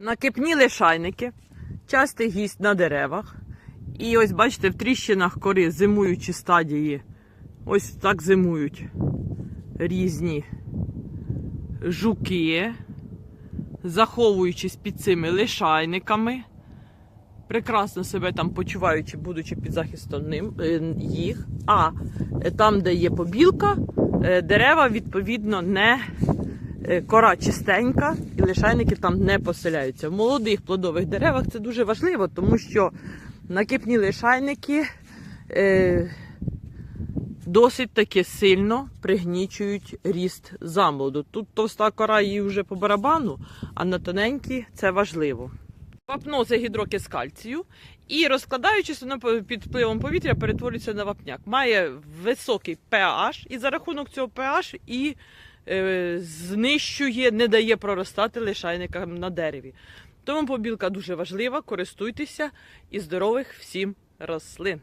Накипні лишайники, частий гість на деревах. І ось бачите, в тріщинах кори зимуючі стадії. Ось так зимують різні жуки, заховуючись під цими лишайниками, прекрасно себе там почуваючи, будучи під захистом ним, е, їх. А е, там, де є побілка, е, дерева відповідно не кора чистенька, і лишайники там не поселяються. В молодих плодових деревах це дуже важливо, тому що накипні лишайники е, досить таки сильно пригнічують ріст замолоду. Тут товста кора її вже по барабану, а на тоненькі це важливо. Вапно це гідрокис кальцію, і розкладаючись, воно під впливом повітря перетворюється на вапняк. Має високий pH, і за рахунок цього pH і е, знищує, не дає проростати лишайникам на дереві. Тому побілка дуже важлива, користуйтеся і здорових всім рослин.